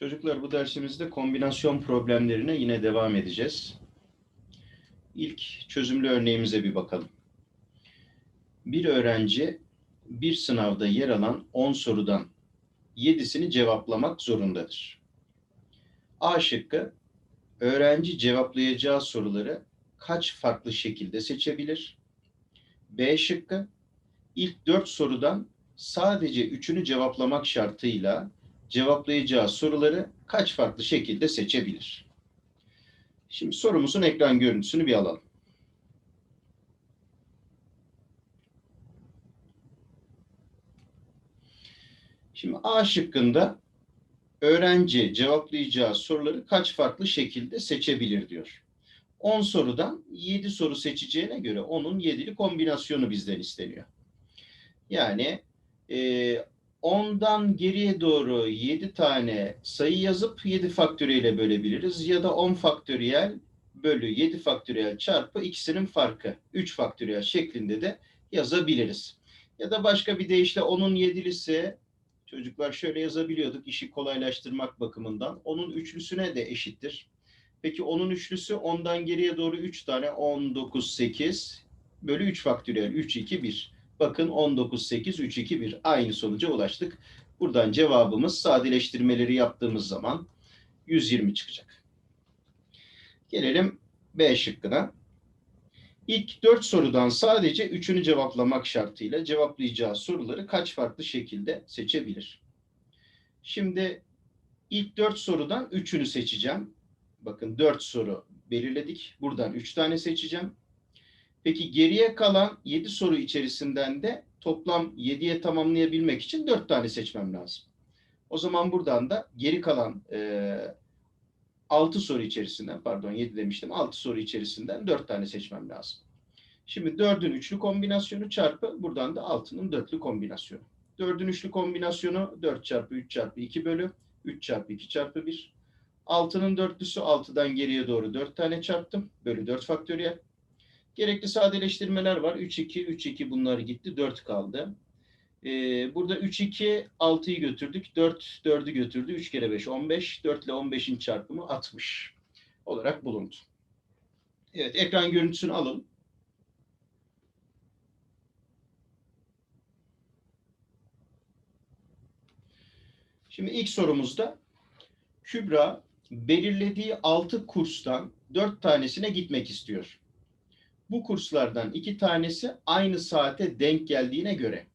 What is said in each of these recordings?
Çocuklar bu dersimizde kombinasyon problemlerine yine devam edeceğiz. İlk çözümlü örneğimize bir bakalım. Bir öğrenci bir sınavda yer alan 10 sorudan 7'sini cevaplamak zorundadır. A şıkkı öğrenci cevaplayacağı soruları kaç farklı şekilde seçebilir? B şıkkı ilk 4 sorudan sadece 3'ünü cevaplamak şartıyla cevaplayacağı soruları kaç farklı şekilde seçebilir? Şimdi sorumuzun ekran görüntüsünü bir alalım. Şimdi A şıkkında öğrenci cevaplayacağı soruları kaç farklı şekilde seçebilir diyor. 10 sorudan 7 soru seçeceğine göre onun 7'li kombinasyonu bizden isteniyor. Yani e, 10'dan geriye doğru 7 tane sayı yazıp 7 faktöriyle bölebiliriz. Ya da 10 faktöriyel bölü 7 faktöriyel çarpı ikisinin farkı 3 faktöriyel şeklinde de yazabiliriz. Ya da başka bir deyişle 10'un 7'lisi çocuklar şöyle yazabiliyorduk işi kolaylaştırmak bakımından. Onun üçlüsüne de eşittir. Peki onun üçlüsü 10'dan geriye doğru 3 tane 19, 8 bölü 3 faktöriyel 3, 2, 1. Bakın 19, 8, 3, 2, 1 aynı sonuca ulaştık. Buradan cevabımız sadeleştirmeleri yaptığımız zaman 120 çıkacak. Gelelim B şıkkına. İlk 4 sorudan sadece 3'ünü cevaplamak şartıyla cevaplayacağı soruları kaç farklı şekilde seçebilir? Şimdi ilk 4 sorudan 3'ünü seçeceğim. Bakın 4 soru belirledik. Buradan 3 tane seçeceğim. Peki geriye kalan 7 soru içerisinden de toplam 7'ye tamamlayabilmek için 4 tane seçmem lazım. O zaman buradan da geri kalan e, 6 soru içerisinden, pardon 7 demiştim, 6 soru içerisinden 4 tane seçmem lazım. Şimdi 4'ün üçlü kombinasyonu çarpı buradan da 6'nın dörtlü kombinasyonu. 4'ün üçlü kombinasyonu 4 çarpı 3 çarpı 2 bölü 3 çarpı 2 çarpı 1. 6'nın dörtlüsü 6'dan geriye doğru 4 tane çarptım. Bölü 4 faktöriyel. Gerekli sadeleştirmeler var. 3, 2, 3, 2 bunlar gitti. 4 kaldı. Ee, burada 3, 2, 6'yı götürdük. 4, 4'ü götürdü. 3 kere 5, 15. 4 ile 15'in çarpımı 60 olarak bulundu. Evet, ekran görüntüsünü alalım. Şimdi ilk sorumuzda Kübra belirlediği 6 kurstan 4 tanesine gitmek istiyor. Bu kurslardan iki tanesi aynı saate denk geldiğine göre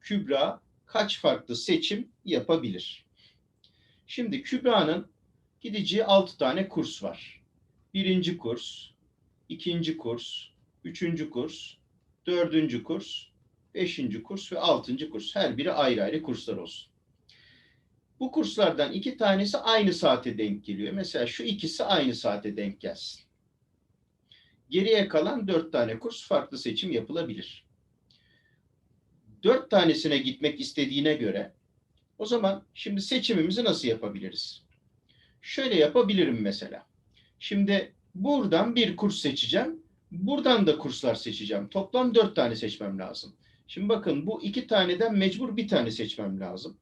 Kübra kaç farklı seçim yapabilir? Şimdi Kübra'nın gideceği 6 tane kurs var. Birinci kurs, ikinci kurs, üçüncü kurs, dördüncü kurs, beşinci kurs ve altıncı kurs. Her biri ayrı ayrı kurslar olsun. Bu kurslardan iki tanesi aynı saate denk geliyor. Mesela şu ikisi aynı saate denk gelsin. Geriye kalan dört tane kurs farklı seçim yapılabilir. Dört tanesine gitmek istediğine göre o zaman şimdi seçimimizi nasıl yapabiliriz? Şöyle yapabilirim mesela. Şimdi buradan bir kurs seçeceğim. Buradan da kurslar seçeceğim. Toplam dört tane seçmem lazım. Şimdi bakın bu iki taneden mecbur bir tane seçmem lazım.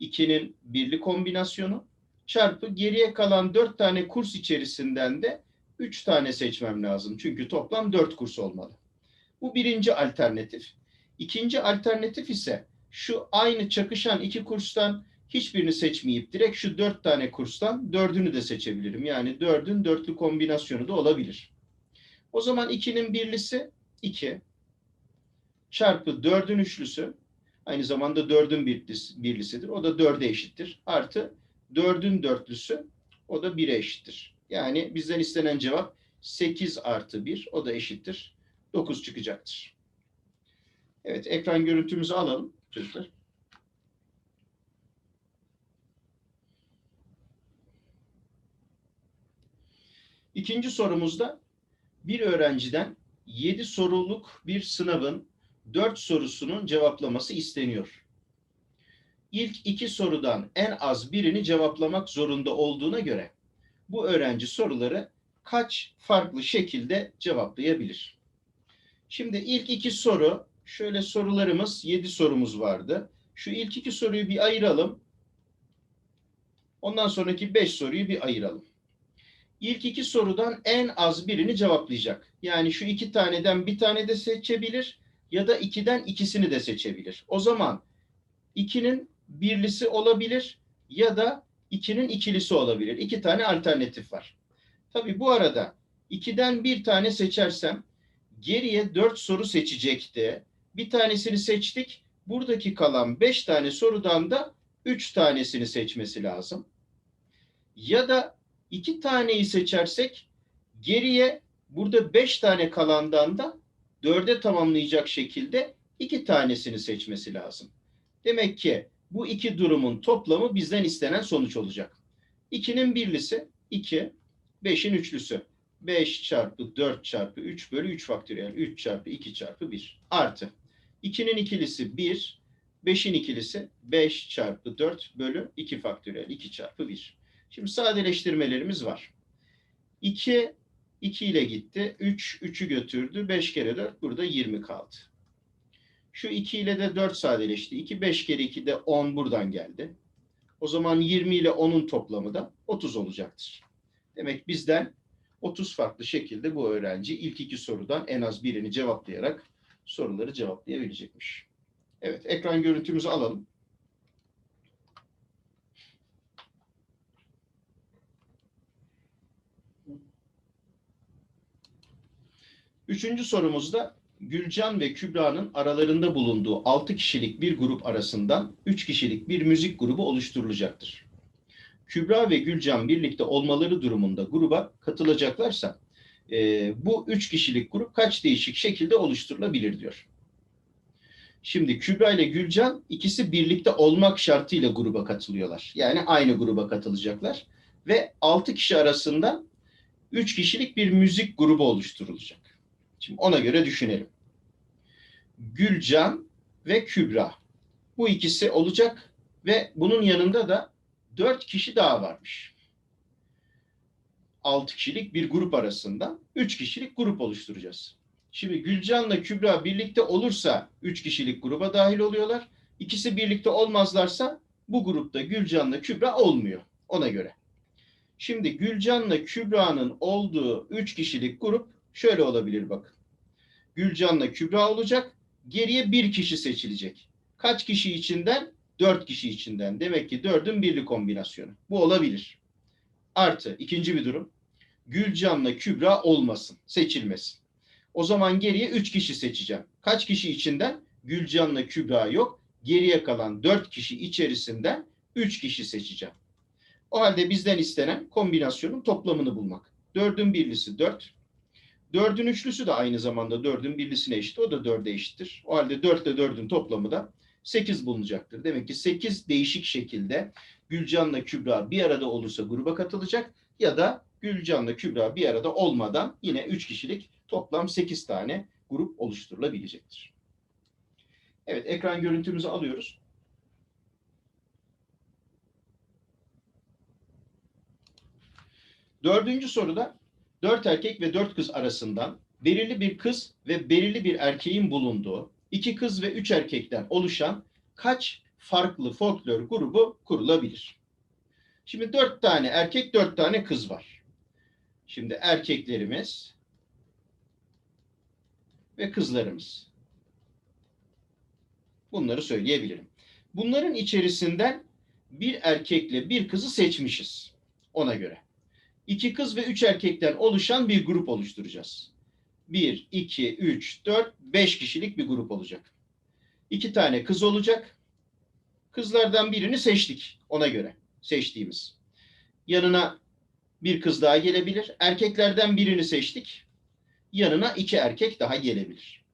2'nin birli kombinasyonu çarpı geriye kalan 4 tane kurs içerisinden de 3 tane seçmem lazım. Çünkü toplam 4 kurs olmalı. Bu birinci alternatif. İkinci alternatif ise şu aynı çakışan iki kurstan hiçbirini seçmeyip direkt şu 4 tane kurstan 4'ünü de seçebilirim. Yani 4'ün dörtlü kombinasyonu da olabilir. O zaman 2'nin birlisi 2 çarpı 4'ün üçlüsü Aynı zamanda 4'ün birlisidir. O da 4'e eşittir. Artı 4'ün dörtlüsü o da 1'e eşittir. Yani bizden istenen cevap 8 artı 1 o da eşittir. 9 çıkacaktır. Evet ekran görüntümüzü alalım çocuklar. İkinci sorumuzda bir öğrenciden 7 soruluk bir sınavın 4 sorusunun cevaplaması isteniyor. İlk iki sorudan en az birini cevaplamak zorunda olduğuna göre bu öğrenci soruları kaç farklı şekilde cevaplayabilir? Şimdi ilk iki soru, şöyle sorularımız, 7 sorumuz vardı. Şu ilk iki soruyu bir ayıralım. Ondan sonraki 5 soruyu bir ayıralım. İlk iki sorudan en az birini cevaplayacak. Yani şu iki taneden bir tane de seçebilir ya da ikiden ikisini de seçebilir. O zaman 2'nin birlisi olabilir ya da 2'nin ikilisi olabilir. İki tane alternatif var. Tabii bu arada 2'den bir tane seçersem geriye 4 soru seçecekti. Bir tanesini seçtik. Buradaki kalan 5 tane sorudan da 3 tanesini seçmesi lazım. Ya da 2 taneyi seçersek geriye burada 5 tane kalandan da 4'e tamamlayacak şekilde 2 tanesini seçmesi lazım. Demek ki bu iki durumun toplamı bizden istenen sonuç olacak. 2'nin birlisi 2, 5'in üçlüsü. 5 çarpı 4 çarpı 3 bölü 3 faktöriyel. 3 çarpı 2 çarpı 1 artı. 2'nin ikilisi 1, 5'in ikilisi 5 çarpı 4 bölü 2 faktöriyel. 2 çarpı 1. Şimdi sadeleştirmelerimiz var. 2, 2 ile gitti. 3, 3'ü götürdü. 5 kere 4 burada 20 kaldı. Şu 2 ile de 4 sadeleşti. 2, 5 kere 2 de 10 buradan geldi. O zaman 20 ile 10'un toplamı da 30 olacaktır. Demek bizden 30 farklı şekilde bu öğrenci ilk iki sorudan en az birini cevaplayarak soruları cevaplayabilecekmiş. Evet, ekran görüntümüzü alalım. Üçüncü sorumuzda Gülcan ve Kübra'nın aralarında bulunduğu 6 kişilik bir grup arasından 3 kişilik bir müzik grubu oluşturulacaktır. Kübra ve Gülcan birlikte olmaları durumunda gruba katılacaklarsa e, bu 3 kişilik grup kaç değişik şekilde oluşturulabilir diyor. Şimdi Kübra ile Gülcan ikisi birlikte olmak şartıyla gruba katılıyorlar. Yani aynı gruba katılacaklar ve 6 kişi arasında 3 kişilik bir müzik grubu oluşturulacak. Şimdi ona göre düşünelim. Gülcan ve Kübra. Bu ikisi olacak ve bunun yanında da dört kişi daha varmış. Altı kişilik bir grup arasında üç kişilik grup oluşturacağız. Şimdi Gülcan'la Kübra birlikte olursa üç kişilik gruba dahil oluyorlar. İkisi birlikte olmazlarsa bu grupta Gülcan'la Kübra olmuyor ona göre. Şimdi Gülcan'la Kübra'nın olduğu üç kişilik grup şöyle olabilir bakın. Gülcan'la Kübra olacak. Geriye bir kişi seçilecek. Kaç kişi içinden? Dört kişi içinden. Demek ki dördün birli kombinasyonu. Bu olabilir. Artı ikinci bir durum. Gülcan'la Kübra olmasın. Seçilmesin. O zaman geriye üç kişi seçeceğim. Kaç kişi içinden? Gülcan'la Kübra yok. Geriye kalan dört kişi içerisinden üç kişi seçeceğim. O halde bizden istenen kombinasyonun toplamını bulmak. Dördün birlisi dört. Dördün üçlüsü de aynı zamanda dördün birlisine eşit. O da dörde eşittir. O halde dört ile dördün toplamı da sekiz bulunacaktır. Demek ki sekiz değişik şekilde Gülcan'la Kübra bir arada olursa gruba katılacak ya da Gülcan'la Kübra bir arada olmadan yine üç kişilik toplam sekiz tane grup oluşturulabilecektir. Evet ekran görüntümüzü alıyoruz. Dördüncü soruda dört erkek ve dört kız arasından belirli bir kız ve belirli bir erkeğin bulunduğu iki kız ve üç erkekten oluşan kaç farklı folklor grubu kurulabilir? Şimdi dört tane erkek, dört tane kız var. Şimdi erkeklerimiz ve kızlarımız. Bunları söyleyebilirim. Bunların içerisinden bir erkekle bir kızı seçmişiz. Ona göre iki kız ve üç erkekten oluşan bir grup oluşturacağız. Bir, iki, üç, dört, beş kişilik bir grup olacak. İki tane kız olacak. Kızlardan birini seçtik ona göre seçtiğimiz. Yanına bir kız daha gelebilir. Erkeklerden birini seçtik. Yanına iki erkek daha gelebilir.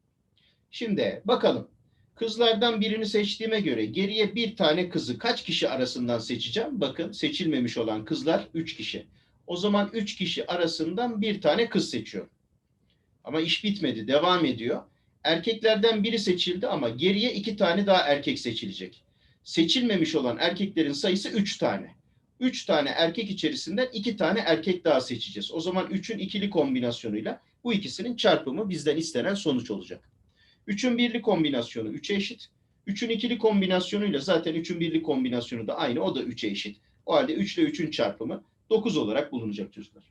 Şimdi bakalım. Kızlardan birini seçtiğime göre geriye bir tane kızı kaç kişi arasından seçeceğim? Bakın seçilmemiş olan kızlar üç kişi. O zaman üç kişi arasından bir tane kız seçiyor. Ama iş bitmedi, devam ediyor. Erkeklerden biri seçildi ama geriye iki tane daha erkek seçilecek. Seçilmemiş olan erkeklerin sayısı üç tane. Üç tane erkek içerisinden iki tane erkek daha seçeceğiz. O zaman üçün ikili kombinasyonuyla bu ikisinin çarpımı bizden istenen sonuç olacak. Üçün birli kombinasyonu üçe eşit. Üçün ikili kombinasyonuyla zaten üçün birli kombinasyonu da aynı. O da üçe eşit. O halde 3 ile 3'ün çarpımı 9 olarak bulunacak çocuklar.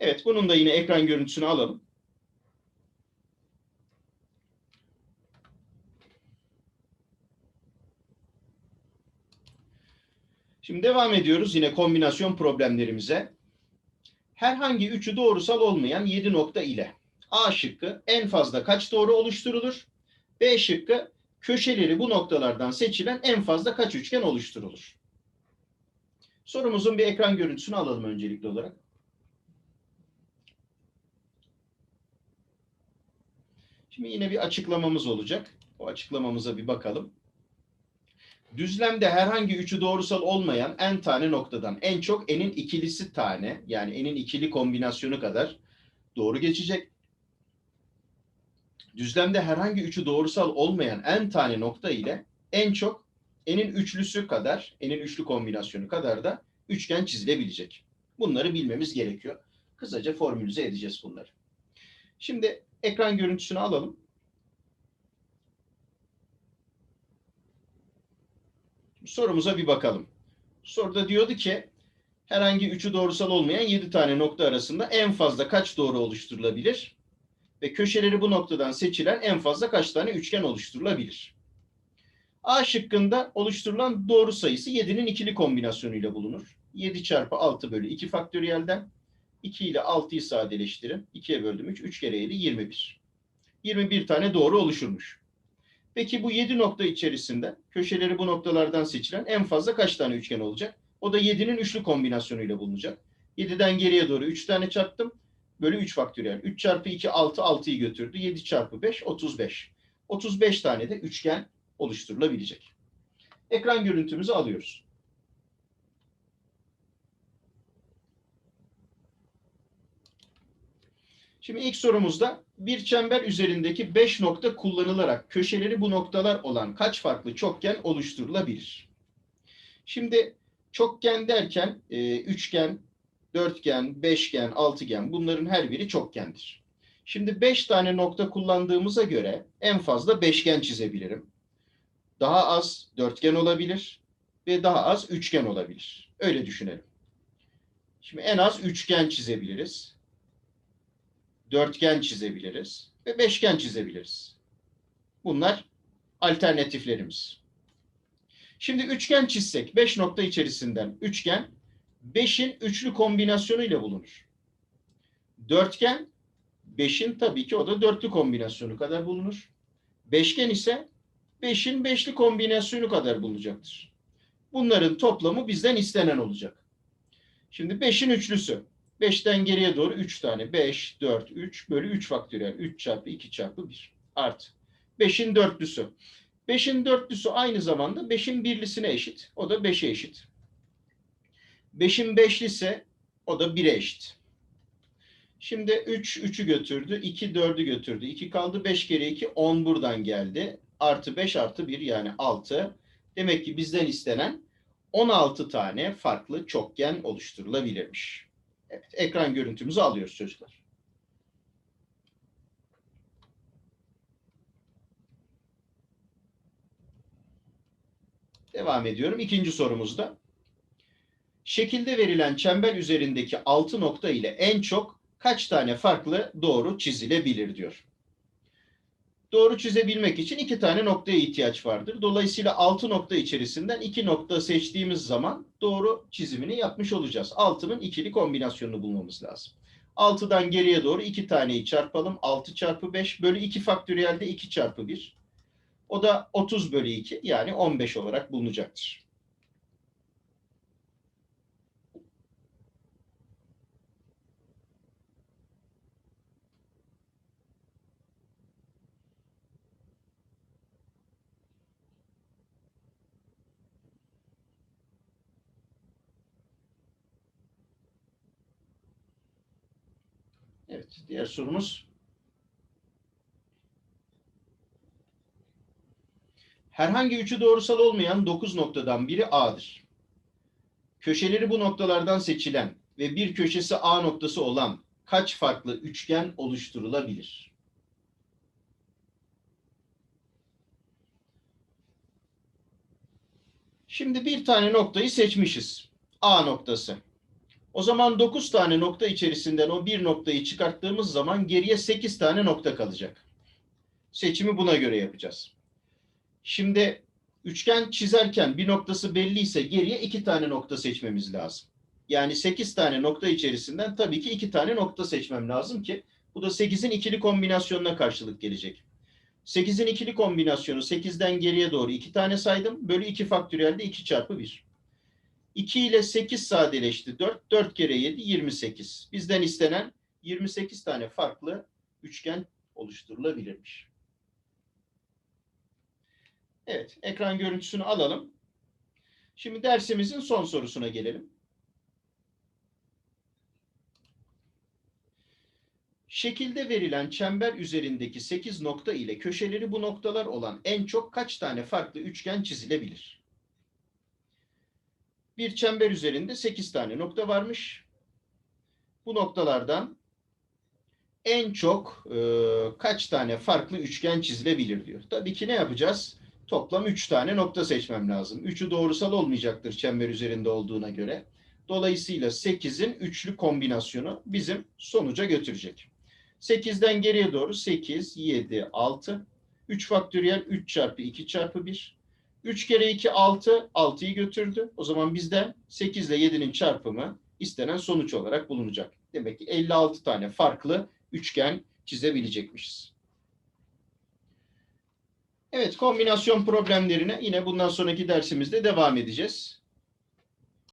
Evet bunun da yine ekran görüntüsünü alalım. Şimdi devam ediyoruz yine kombinasyon problemlerimize. Herhangi üçü doğrusal olmayan 7 nokta ile A şıkkı en fazla kaç doğru oluşturulur? B şıkkı köşeleri bu noktalardan seçilen en fazla kaç üçgen oluşturulur? Sorumuzun bir ekran görüntüsünü alalım öncelikli olarak. Şimdi yine bir açıklamamız olacak. O açıklamamıza bir bakalım. Düzlemde herhangi üçü doğrusal olmayan n tane noktadan en çok n'in ikilisi tane yani n'in ikili kombinasyonu kadar doğru geçecek. Düzlemde herhangi üçü doğrusal olmayan n tane nokta ile en çok n'in üçlüsü kadar, n'in üçlü kombinasyonu kadar da üçgen çizilebilecek. Bunları bilmemiz gerekiyor. Kısaca formülize edeceğiz bunları. Şimdi ekran görüntüsünü alalım. Sorumuza bir bakalım. Soruda diyordu ki herhangi üçü doğrusal olmayan 7 tane nokta arasında en fazla kaç doğru oluşturulabilir? Ve köşeleri bu noktadan seçilen en fazla kaç tane üçgen oluşturulabilir? A şıkkında oluşturulan doğru sayısı 7'nin ikili kombinasyonuyla bulunur. 7 çarpı 6 bölü 2 faktöriyelden 2 ile 6'yı sadeleştirin. 2'ye böldüm 3, 3 kere 7 21. 21 tane doğru oluşurmuş. Peki bu 7 nokta içerisinde köşeleri bu noktalardan seçilen en fazla kaç tane üçgen olacak? O da 7'nin üçlü kombinasyonuyla bulunacak. 7'den geriye doğru 3 tane çarptım. Bölü 3 faktöriyel. 3 çarpı 2 6, 6'yı götürdü. 7 çarpı 5 35. 35 tane de üçgen oluşturulabilecek. Ekran görüntümüzü alıyoruz. Şimdi ilk sorumuzda bir çember üzerindeki 5 nokta kullanılarak köşeleri bu noktalar olan kaç farklı çokgen oluşturulabilir? Şimdi çokgen derken e, üçgen, dörtgen, beşgen, altıgen bunların her biri çokgendir. Şimdi 5 tane nokta kullandığımıza göre en fazla beşgen çizebilirim. Daha az dörtgen olabilir ve daha az üçgen olabilir. Öyle düşünelim. Şimdi en az üçgen çizebiliriz dörtgen çizebiliriz ve beşgen çizebiliriz. Bunlar alternatiflerimiz. Şimdi üçgen çizsek 5 nokta içerisinden üçgen 5'in üçlü kombinasyonuyla bulunur. Dörtgen 5'in tabii ki o da dörtlü kombinasyonu kadar bulunur. Beşgen ise 5'in beşli kombinasyonu kadar bulunacaktır. Bunların toplamı bizden istenen olacak. Şimdi 5'in üçlüsü 5'ten geriye doğru 3 tane. 5, 4, 3 bölü 3 faktöriyel. 3 çarpı 2 çarpı 1 artı. 5'in dörtlüsü. 5'in dörtlüsü aynı zamanda 5'in birlisine eşit. O da 5'e eşit. 5'in beşlisi o da 1'e eşit. Şimdi 3, 3'ü götürdü. 2, 4'ü götürdü. 2 kaldı. 5 kere 2, 10 buradan geldi. Artı 5 artı 1 yani 6. Demek ki bizden istenen 16 tane farklı çokgen oluşturulabilirmiş. Evet, ekran görüntümüzü alıyoruz çocuklar. Devam ediyorum. İkinci sorumuzda. Şekilde verilen çember üzerindeki altı nokta ile en çok kaç tane farklı doğru çizilebilir diyor. Doğru çizebilmek için iki tane noktaya ihtiyaç vardır. Dolayısıyla altı nokta içerisinden iki nokta seçtiğimiz zaman doğru çizimini yapmış olacağız. Altının ikili kombinasyonunu bulmamız lazım. 6'dan geriye doğru iki taneyi çarpalım. 6 çarpı 5 bölü 2 faktöriyelde 2 çarpı 1. O da 30 bölü 2 yani 15 olarak bulunacaktır. Diğer sorumuz. Herhangi üçü doğrusal olmayan 9 noktadan biri A'dır. Köşeleri bu noktalardan seçilen ve bir köşesi A noktası olan kaç farklı üçgen oluşturulabilir? Şimdi bir tane noktayı seçmişiz. A noktası. O zaman 9 tane nokta içerisinden o bir noktayı çıkarttığımız zaman geriye 8 tane nokta kalacak. Seçimi buna göre yapacağız. Şimdi üçgen çizerken bir noktası belliyse geriye 2 tane nokta seçmemiz lazım. Yani 8 tane nokta içerisinden tabii ki 2 tane nokta seçmem lazım ki bu da 8'in ikili kombinasyonuna karşılık gelecek. 8'in ikili kombinasyonu 8'den geriye doğru 2 tane saydım. Bölü 2 faktöriyelde 2 çarpı 1. 2 ile 8 sadeleşti. 4, 4 kere 7, 28. Bizden istenen 28 tane farklı üçgen oluşturulabilirmiş. Evet, ekran görüntüsünü alalım. Şimdi dersimizin son sorusuna gelelim. Şekilde verilen çember üzerindeki 8 nokta ile köşeleri bu noktalar olan en çok kaç tane farklı üçgen çizilebilir? Bir çember üzerinde 8 tane nokta varmış. Bu noktalardan en çok e, kaç tane farklı üçgen çizilebilir diyor. Tabii ki ne yapacağız? Toplam 3 tane nokta seçmem lazım. 3'ü doğrusal olmayacaktır çember üzerinde olduğuna göre. Dolayısıyla 8'in üçlü kombinasyonu bizim sonuca götürecek. 8'den geriye doğru 8, 7, 6. 3 faktöriyel 3 çarpı 2 çarpı 1. 3 kere 2 6, 6'yı götürdü. O zaman bizde 8 ile 7'nin çarpımı istenen sonuç olarak bulunacak. Demek ki 56 tane farklı üçgen çizebilecekmişiz. Evet, kombinasyon problemlerine yine bundan sonraki dersimizde devam edeceğiz.